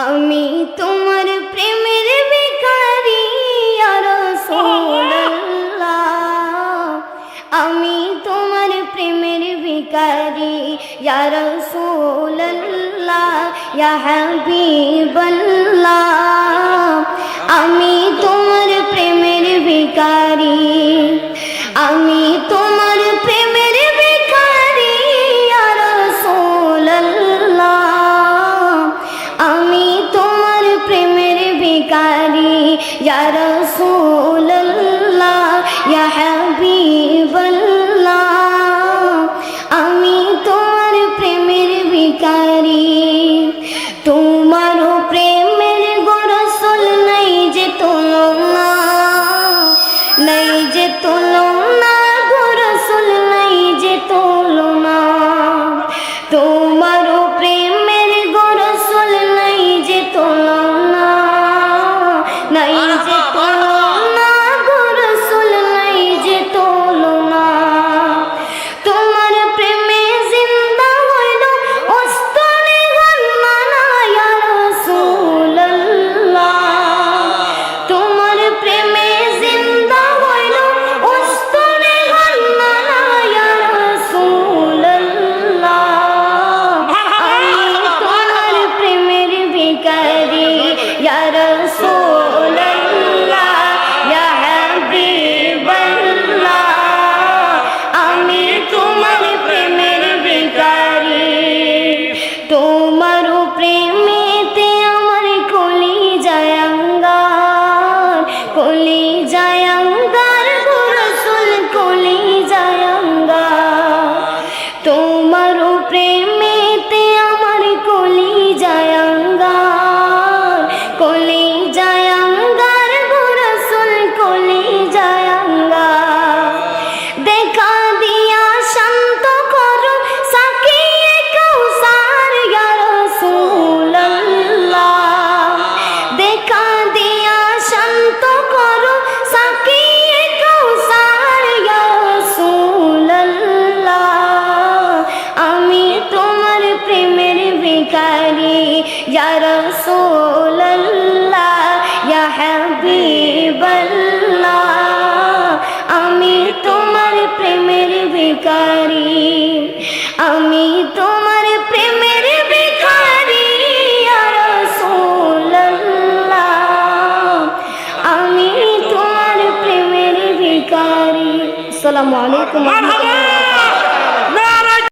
আমি তোমার প্রেমের ভিখারি আমি তোমার প্রেমের ভিখারি ইয়ার সোল্লা ইয়া হাবিবল্লা ইয়া রাসূল তোমার প্রেম يا رسول الله يا আমি তোমার প্রেমের ভিখারি। আমি তোমার প্রেমের ভিখারি ইয়া রাসূল আমি তোমার প্রেমের ভিখারি। আসসালামু আলাইকুম